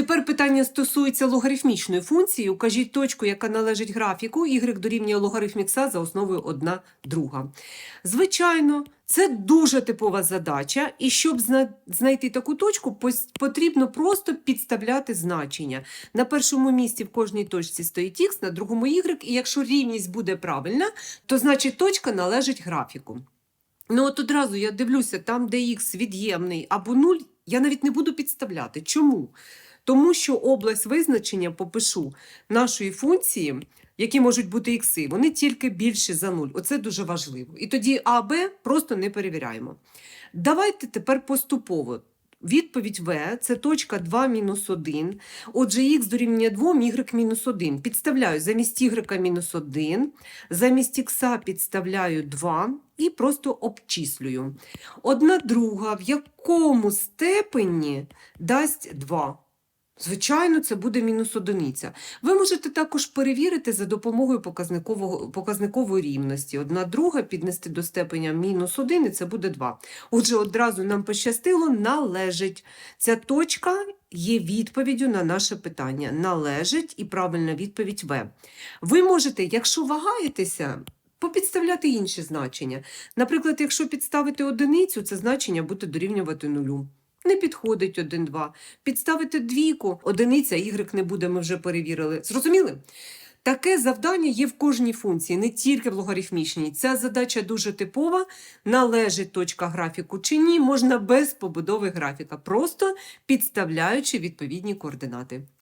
Тепер питання стосується логарифмічної функції. Укажіть точку, яка належить графіку, y дорівнює логарифм х за основою 1 друга. Звичайно, це дуже типова задача, і щоб знайти таку точку, потрібно просто підставляти значення. На першому місці в кожній точці стоїть х, на другому y, і якщо рівність буде правильна, то значить точка належить графіку. Ну от одразу я дивлюся, там, де х від'ємний або 0, я навіть не буду підставляти. Чому? Тому що область визначення попишу нашої функції, які можуть бути ікси, вони тільки більші за 0. Оце дуже важливо. І тоді А, Б просто не перевіряємо. Давайте тепер поступово. Відповідь В це точка 2 мінус 1. Отже, х дорівнює 2, y мінус 1. Підставляю замість y мінус 1, замість х підставляю 2 і просто обчислюю. Одна друга в якому степені дасть 2? Звичайно, це буде мінус одиниця. Ви можете також перевірити за допомогою показникової рівності. Одна друга піднести до степеня мінус 1, і це буде 2. Отже, одразу нам пощастило, належить. Ця точка є відповіддю на наше питання. Належить і правильна відповідь В. Ви можете, якщо вагаєтеся, попідставляти інші значення. Наприклад, якщо підставити одиницю, це значення буде дорівнювати нулю. Не підходить 1, 2. Підставити двійку, одиниця, y не буде, ми вже перевірили. Зрозуміли? Таке завдання є в кожній функції, не тільки в логарифмічній. Ця задача дуже типова. Належить точка графіку чи ні, можна без побудови графіка, просто підставляючи відповідні координати.